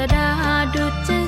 สดาดุจ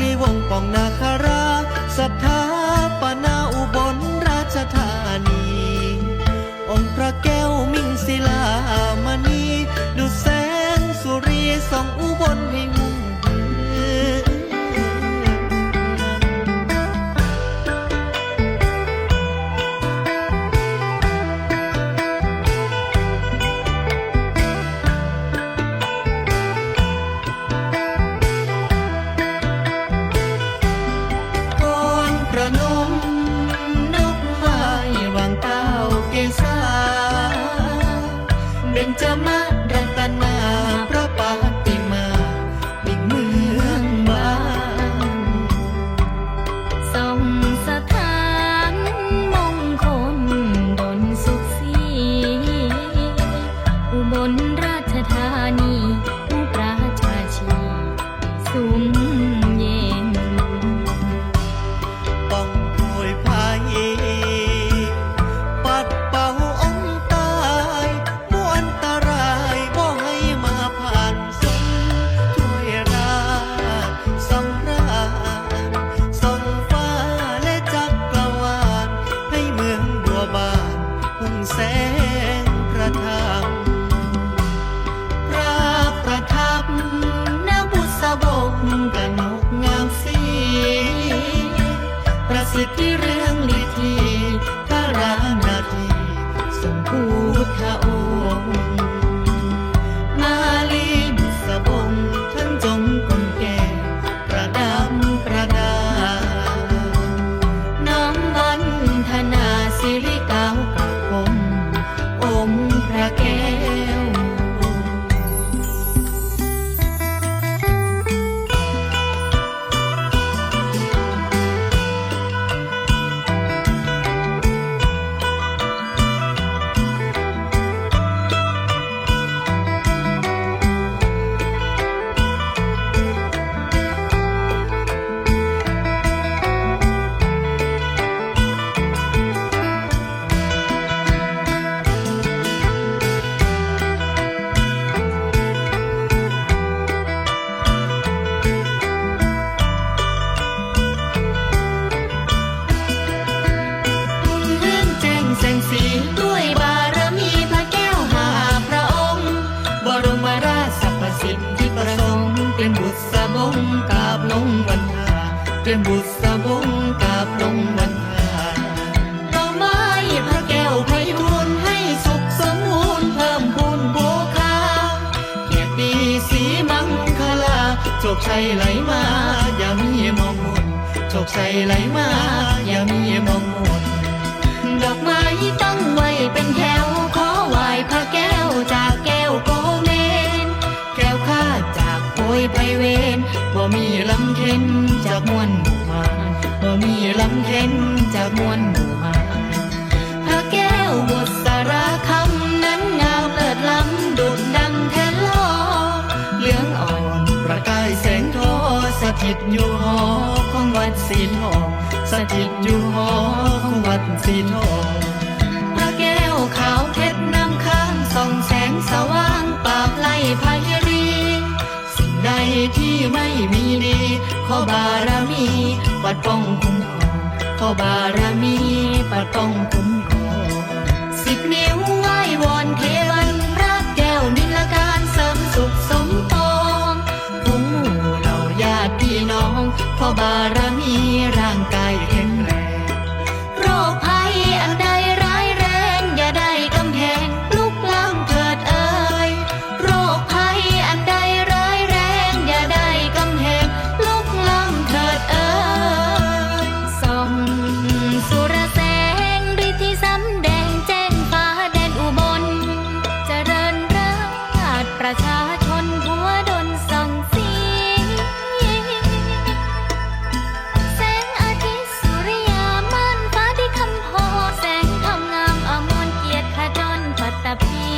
ลีวงป่องนาคาราสัทธาาเป็นบุตรสบงกาบลงวันทาต่อไม้พระแก้วไพบูลให้สุขสมบูรณ์เพิ่มพูนบัวคาเกียรติสีมังคลาโชคชัยไหลมาอย่ามีมองมุนโชคชัยไหลมาอย่ามีมองมุนดอกไม้ตั้ อยู่หอของวัดสีทองสถิตอยู่หอของวัดสีทองพระแก้วขาวเพชรน้ำค้างส่องแสงสว่างปราบไล่ภัยรี สิ่งใดที่ไม่มีดีขอบารมีปัดป้องคุ้มครองขอบารมีปัดป้องคุ้มครองสิบนิ้วไหว้ว ประชาชนหัวดนส่องสีแสงอาทิตย์สุริยามันฟ้าที่คำโพแสงทำงามอมรเกียรติขจรปัตตภี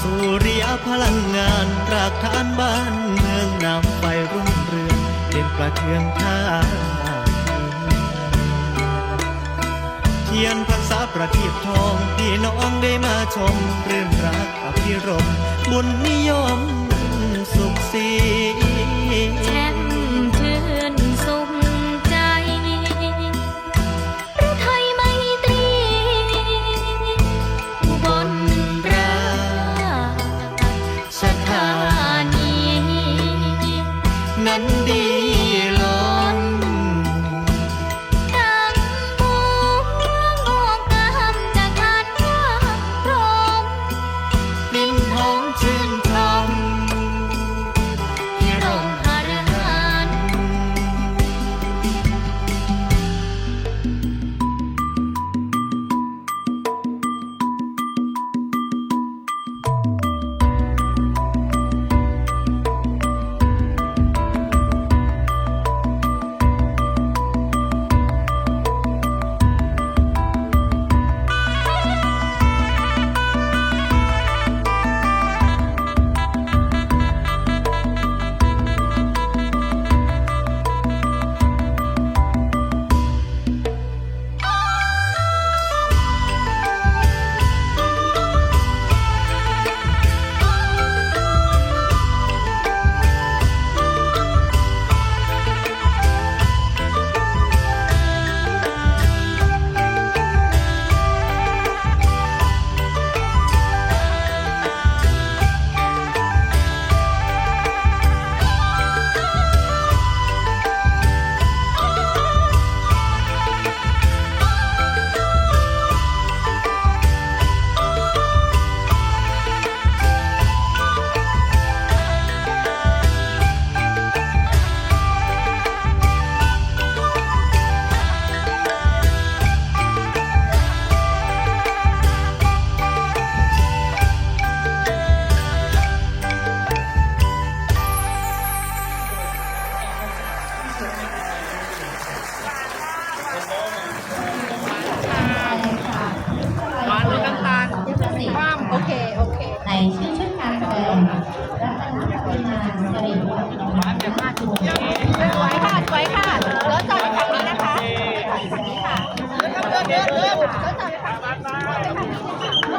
สุริยพลังงานรากฐานบ้านเมืองนำไฟรุ่งเรืองเด่นประเทืองท่า ยนภาษาประทีปทองพี่น้องได้มาชมเรื่องรักอภิรมบุญนิยมสุขสี หวานหรือนตาความโอเค โอเค ในชื่อชุดการแสดงรัตนปริมาณสิริวัฒน์ไหวค่ะไหวค่ะแล้วจอดฝั่งนี้นะคะฝั่งนี้ค่ะเริ่มเริ่มเริ่มแล้วจต่งนี้นี้ค่ะ